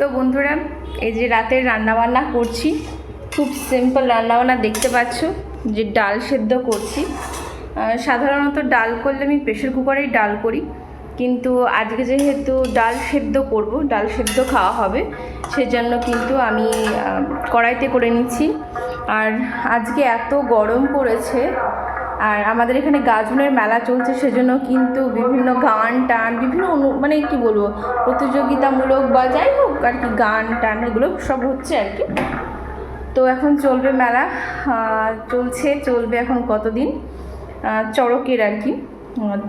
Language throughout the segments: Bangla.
তো বন্ধুরা, এই যে রাতের রান্নাবান্না করছি, খুব সিম্পল রান্নাবান্না দেখতে পাচ্ছ, যে ডাল সেদ্ধ করছি। সাধারণত ডাল করলে আমি প্রেশার কুকারেই ডাল করি, কিন্তু আজকে যেহেতু ডাল সেদ্ধ করব, ডাল সেদ্ধ খাওয়া হবে, সেজন্য কিন্তু আমি কড়াইতে করে নিচ্ছি। আর আজকে এত গরম পড়েছে আর আমাদের এখানে গাজনের মেলা চলছে, সেজন্য কিন্তু বিভিন্ন গান টান, বিভিন্ন অনু- মানে কি বলব, প্রতিযোগিতামূলক বা যাই হোক আর কি গান টান, এগুলো সব হচ্ছে আর কি। তো এখন চলবে মেলা চলছে, চলবে এখন কতদিন? চড়কের আর কি।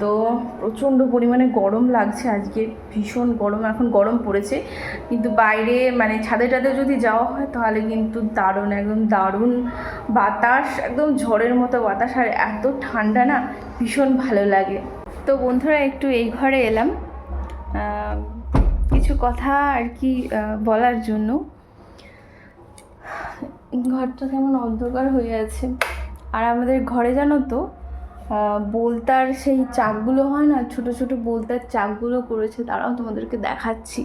তো প্রচণ্ড পরিমাণে গরম লাগছে। আজকে ভীষণ গরম, এখন গরম পড়েছে। কিন্তু বাইরে মানে ছাদে টাদে যদি যাওয়া হয়, তাহলে কিন্তু দারুণ, একদম দারুণ বাতাস, একদম ঝড়ের মতো বাতাস। আর এত ঠান্ডা না, ভীষণ ভালো লাগে। তো বন্ধুরা, একটু এই ঘরে এলাম। কিছু কথা আর কি বলার জন্য। ঘরটা কেমন অন্ধকার হয়ে আছে। আর আমাদের ঘরে জানো তো বোলতার সেই চাকগুলো হয় না, ছোট ছোট বোলতার চাকগুলো করেছে, তারাও তোমাদেরকে দেখাচ্ছি।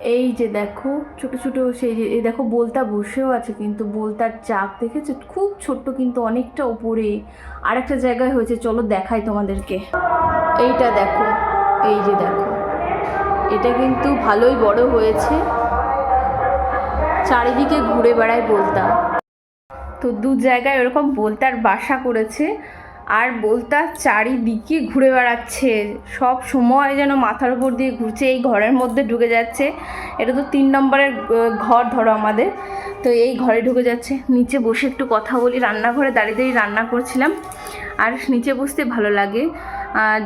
এই যে দেখো, ছোট ছোট সেই যে, এই দেখো বোলতা বসেও আছে, কিন্তু বোলতার চাক দেখেছ? খুব ছোট্ট, কিন্তু অনেকটা ওপরে। আর একটা জায়গায় হয়েছে, চলো দেখাই তোমাদেরকে। এইটা দেখো, এই যে দেখো। এটা কিন্তু ভালোই বড় হয়েছে। চারিদিকে ঘুরে বেড়ায় বলতাম তো দু জায়গায় ওরকম বোলতার বাসা করেছে। আর বলতা চারিদিকে ঘুরে বেড়াচ্ছে। সব সময় যেন মাথার উপর দিয়ে ঘুরছে, এই ঘরের মধ্যে ঢুকে যাচ্ছে। এটা তো তিন নম্বরের ঘর ধরো আমাদের। তো এই ঘরে ঢুকে যাচ্ছে। নিচে বসে একটু কথা বলি। রান্নাঘরে দাঁড়িয়ে দাঁড়িয়ে রান্না করছিলাম। আর নিচে বসতে ভালো লাগে।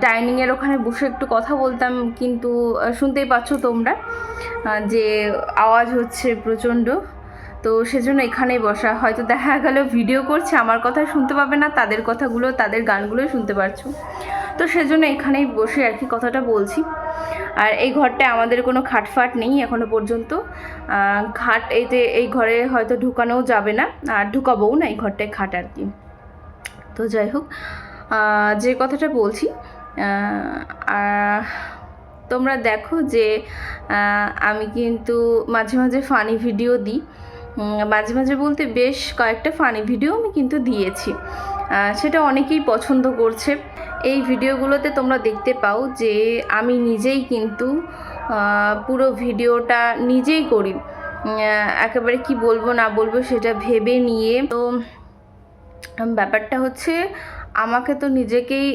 ডাইনিংয়ের ওখানে বসে একটু কথা বলতাম, কিন্তু শুনতেই পাচ্ছ তোমরা যে আওয়াজ হচ্ছে প্রচণ্ড। তো সেজন্য এখানেই বসা। হয়তো দেখা গেল ভিডিও করছে, আমার কথা শুনতে পাবে না, তাদের কথাগুলো, তাদের গানগুলোই শুনতে পারছ। তো সেজন্য এখানেই বসে আর কি কথাটা বলছি। আর এই ঘরটায় আমাদের কোনো খাটফাট নেই এখনও পর্যন্ত। খাট যে এই ঘরে হয়তো ঢুকানোও যাবে না, আর ঢুকাবও না এই ঘরটায় খাট আর কি। তো যাই হোক যে কথাটা বলছি তোমরা দেখো যে আমি কিন্তু মাঝে মাঝে ফানি ভিডিও দিই। মাঝে মাঝে বলতে বেশ কয়েকটা ফানি ভিডিও আমি কিন্তু দিয়েছি। সেটা অনেকেই পছন্দ করছে। এই ভিডিওগুলোতে তোমরা দেখতে পাও যে আমি নিজেই কিন্তু পুরো ভিডিওটা নিজেই করি। একেবারে কি বলব, না বলব সেটা ভেবে নিয়ে। তো ব্যাপারটা হচ্ছে আমাকে তো নিজেকেই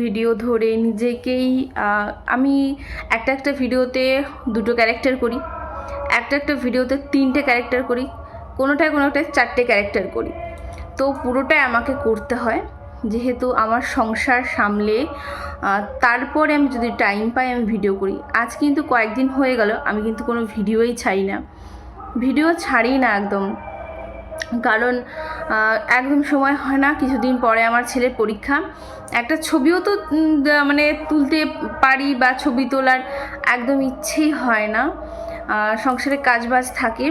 ভিডিও ধরে নিজেকেই আমি একটা একটা ভিডিওতে দুটো ক্যারেক্টার করি। একটা একটা ভিডিওতে তিনটে ক্যারেক্টার করি, কোনোটায় কোনোটায় চারটে ক্যারেক্টার করি। তো পুরোটাই আমাকে করতে হয়, যেহেতু আমার সংসার সামলে তারপরে আমি যদি টাইম পাই আমি ভিডিও করি। আজ কিন্তু কয়েকদিন হয়ে গেল, আমি কিন্তু কোনো ভিডিওই ছাড়ি না। ভিডিও ছাড়ি না একদম। কারণ একদম সময় হয় না, কিছুদিন পরে আমার ছেলের পরীক্ষা। একটা ছবিও তো মানে তুলতে পারি বা ছবি তোলার একদম ইচ্ছেই হয় না। সংসারে কাজবাজ থাকে।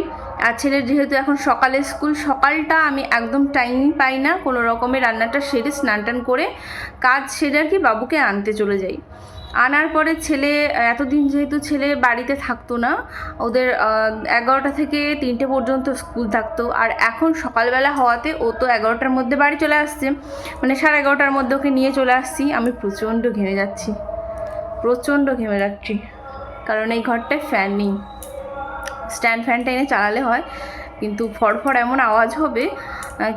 আর ছেলের যেহেতু এখন সকালে স্কুল, সকালটা আমি একদম টাইম পাই না। কোনো রকমের রান্নাটা সেরে স্নান টান করে কাজ সেরে আর কি বাবুকে আনতে চলে যাই। আনার পরে ছেলে, এতদিন যেহেতু ছেলে বাড়িতে থাকতো না, ওদের এগারোটা থেকে তিনটে পর্যন্ত স্কুল থাকতো। আর এখন সকালবেলা হওয়াতে ও তো এগারোটার মধ্যে বাড়ি চলে আসছে। মানে সাড়ে এগারোটার মধ্যে ওকে নিয়ে চলে আসছি। আমি প্রচণ্ড ঘেমে যাচ্ছি। প্রচণ্ড ঘেমে যাচ্ছি। কারণ এই ঘরটায় ফ্যান নেই। স্ট্যান্ড ফ্যানটা এনে চালালে হয়, কিন্তু ফড়ফড় এমন আওয়াজ হবে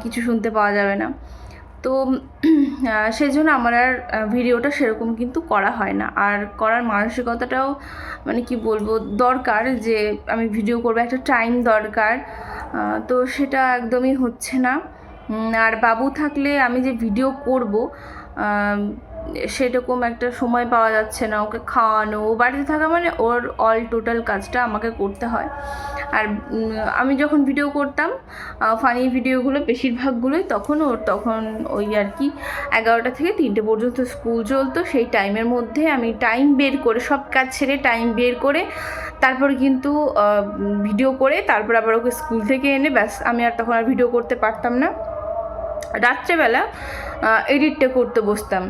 কিছু শুনতে পাওয়া যাবে না। তো সেই জন্য আমার আর ভিডিওটা সেরকম কিন্তু করা হয় না। আর করার মানসিকতাটাও মানে কি বলব, দরকার যে আমি ভিডিও করব, একটা টাইম দরকার। তো সেটা একদমই হচ্ছে না। আর বাবু থাকলে আমি যে ভিডিও করব সেরকম একটা সময় পাওয়া যাচ্ছে না, ওকে খাওয়ানো, ও বাড়িতে থাকা মানে ওর অল টোটাল কাজটা আমাকে করতে হয়। আর আমি যখন ভিডিও করতাম ফানি ভিডিওগুলো বেশিরভাগগুলোই তখন ওর, তখন ওই আর কি, এগারোটা থেকে তিনটে পর্যন্ত স্কুল চলতো। সেই টাইমের মধ্যে আমি টাইম বের করে, সব কাজ ছেড়ে টাইম বের করে, তারপরে কিন্তু ভিডিও করে, তারপর আবার ওকে স্কুল থেকে এনে ব্যাস, আমি আর তখন আর ভিডিও করতে পারতাম না। রাত্রেবেলা এডিটটা করতে বসতাম।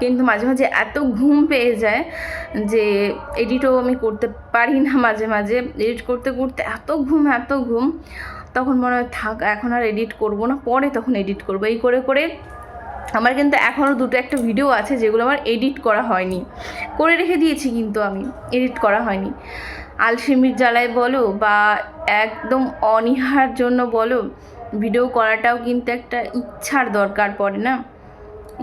কিন্তু মাঝে মাঝে এত ঘুম পেয়ে যায় যে এডিটও আমি করতে পারি না মাঝে মাঝে। এডিট করতে করতে এত ঘুম এত ঘুম, তখন মনে হয় থাক, এখন আর এডিট করব না, পরে তখন এডিট করব। এই করে করে আমার কিন্তু এখনও দুটো একটা ভিডিও আছে যেগুলো আমার এডিট করা হয়নি। করে রেখে দিয়েছি কিন্তু আমি এডিট করা হয়নি। আলসেমির জ্বালায় বলো বা একদম অনীহার জন্য বলো ভিডিও করাটাও কিন্তু একটা ইচ্ছার দরকার পড়ে না?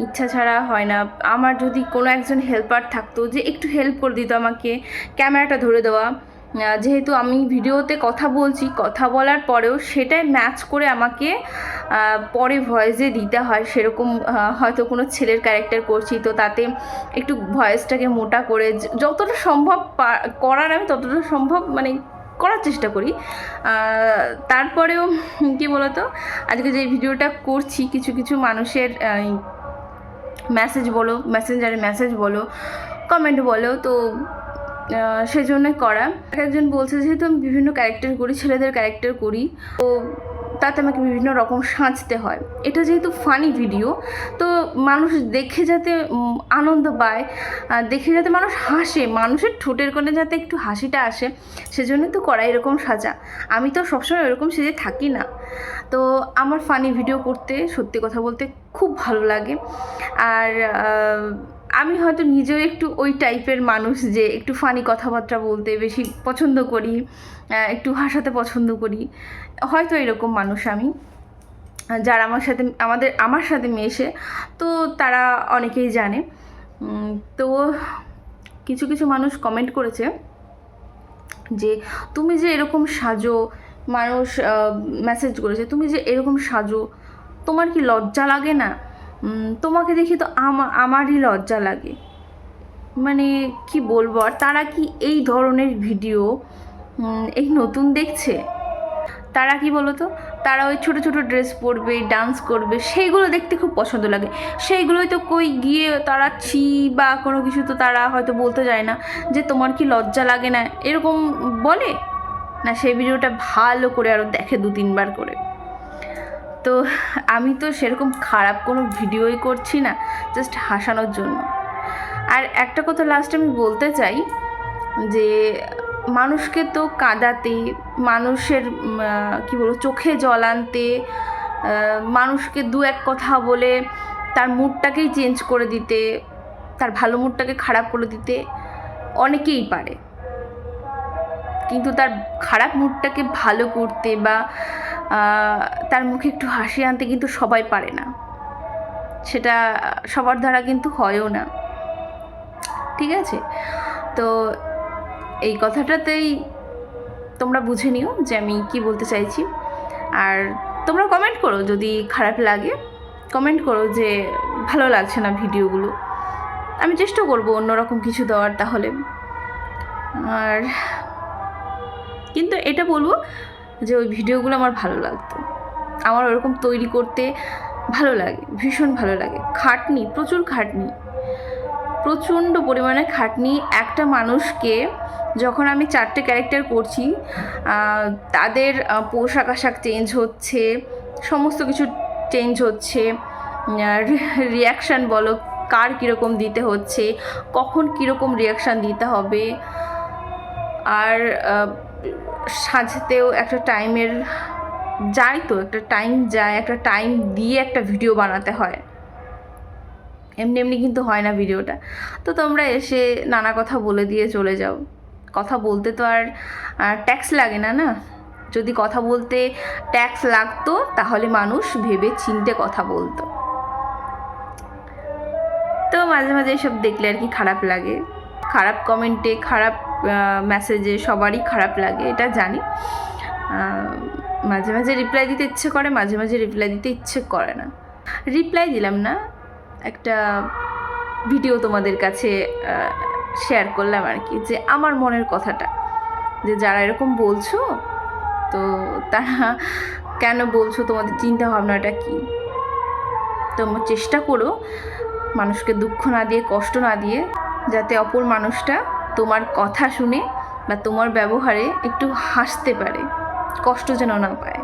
ইচ্ছা ছাড়া হয় না। আমার যদি কোনো একজন হেল্পার থাকতো যে একটু হেল্প করে দিত আমাকে ক্যামেরাটা ধরে দেওয়া যেহেতু আমি ভিডিওতে কথা বলছি, কথা বলার পরেও সেটাই ম্যাচ করে আমাকে পরে ভয়েসে দিতে হয়। সেরকম হয়তো কোনো ছেলের ক্যারেক্টার করছি, তো তাতে একটু ভয়েসটাকে মোটা করে যতটা সম্ভব করার আমি ততটা সম্ভব মানে করার চেষ্টা করি। তারপরেও, কী বলতো, আজকে যে ভিডিওটা করছি, কিছু কিছু মানুষের মেসেজ বলো মেসেঞ্জারে মেসেজ বলো কমেন্ট বলো তো আহ, সেজন্যই করা। এক একজন বলছে যেহেতু আমি বিভিন্ন ক্যারেক্টার করি ছেলেদের ক্যারেক্টার করি তো তাতে আমাকে বিভিন্ন রকম সাজতে হয়। এটা যেহেতু ফানি ভিডিও তো মানুষ দেখে যাতে আনন্দ পায় দেখে যাতে মানুষ হাসে মানুষের ঠোঁটের কোণে যাতে একটু হাসিটা আসে সেজন্য তো করা এরকম সাজা। আমি তো সবসময় এরকম সেজে থাকি না। তো আমার ফানি ভিডিও করতে, সত্যি কথা বলতে খুব ভালো লাগে। আর আমি হয়তো নিজেও একটু ওই টাইপের মানুষ যে একটু ফানি কথাবার্তা বলতে বেশি পছন্দ করি একটু হাসাতে পছন্দ করি। হয়তো এরকম মানুষ আমি। যারা আমার সাথে, আমাদের, আমার সাথে মেশে তো তারা অনেকেই জানে। তো কিছু কিছু মানুষ কমেন্ট করেছে যে, তুমি যে এরকম সাজো মানুষ মেসেজ করেছে, তুমি যে এরকম সাজো, তোমার কি লজ্জা লাগে না? তোমাকে দেখি তো আমা, আমারই লজ্জা লাগে। মানে কি বলব, আর তারা কি এই ধরনের ভিডিও এই নতুন দেখছে? তারা কি বলতো, তারা ওই ছোট ছোট ড্রেস পরবে ডান্স করবে, সেইগুলো দেখতে খুব পছন্দ লাগে। সেইগুলোই তো কই গিয়ে তারা ছি বা কোনো কিছু তো তারা হয়তো বলতে যায় না যে তোমার কি লজ্জা লাগে না, এরকম বলে? না, সেই ভিডিওটা ভালো করে আরও দেখে দু, তিনবার করে। তো আমি তো সেরকম খারাপ কোনো ভিডিওই করছি না জাস্ট হাসানোর জন্য। আর একটা কথা লাস্ট আমি বলতে চাই, যে মানুষকে তো কাঁদাতে, মানুষের কী বলব, চোখে জল আনতে মানুষকে দু, এক কথা বলে, তার মুডটাকেই চেঞ্জ করে দিতে, তার ভালো মুডটাকে খারাপ করে দিতে অনেকেই পারে। কিন্তু তার খারাপ মুডটাকে ভালো করতে বা তার মুখে একটু হাসি আনতে কিন্তু সবাই পারে না। সেটা সবার দ্বারা কিন্তু হয়ও না। ঠিক আছে? তো এই কথাটাতেই তোমরা বুঝে নিও যে আমি কি বলতে চাইছি। আর তোমরা কমেন্ট করো যদি খারাপ লাগে। কমেন্ট করো যে ভালো লাগছে না ভিডিওগুলো। আমি চেষ্টা করব অন্যরকম কিছু দেওয়ার তাহলে। আর কিন্তু এটা বলব যে ওই ভিডিওগুলো আমার ভালো লাগতো। আমার ওরকম তৈরি করতে ভালো লাগে, ভীষণ ভালো লাগে। খাটনি, প্রচুর খাটনি। প্রচণ্ড পরিমাণে খাটনি। একটা মানুষকে যখন আমি চারটে ক্যারেক্টার করছি তাদের পোশাক আশাক চেঞ্জ হচ্ছে, সমস্ত কিছু চেঞ্জ হচ্ছে রিয়াকশান বলো, কার কীরকম দিতে হচ্ছে, কখন কীরকম রিয়াকশান দিতে হবে আর সাজতেও একটা টাইমের, যায় তো, একটা টাইম যায়, একটা টাইম দিয়ে একটা ভিডিও বানাতে হয়। এমনি এমনি কিন্তু হয় না ভিডিওটা। তো তোমরা এসে নানা কথা বলে দিয়ে চলে যাও। কথা বলতে তো আর ট্যাক্স লাগে না না? যদি কথা বলতে ট্যাক্স লাগতো, তাহলে মানুষ ভেবে চিনতে কথা বলতো। তো মাঝে মাঝে এসব দেখলে আর কি খারাপ লাগে। খারাপ কমেন্টে খারাপ মেসেজে সবারই খারাপ লাগে, এটা জানি। মাঝে মাঝে রিপ্লাই দিতে ইচ্ছে করে, মাঝে মাঝে রিপ্লাই দিতে ইচ্ছে করে না। রিপ্লাই দিলাম না, একটা ভিডিও তোমাদের কাছে শেয়ার করলাম আর কি, যে আমার মনের কথাটা। যে যারা এরকম বলছো, তো তারা কেন বলছো, তোমাদের চিন্তা ভাবনাটা কী? তোমরা চেষ্টা করো মানুষকে দুঃখ না দিয়ে, কষ্ট না দিয়ে, যাতে অপর মানুষটা তোমার কথা শুনে বা তোমার ব্যবহারে একটু হাসতে পারে কষ্ট যেন না পায়।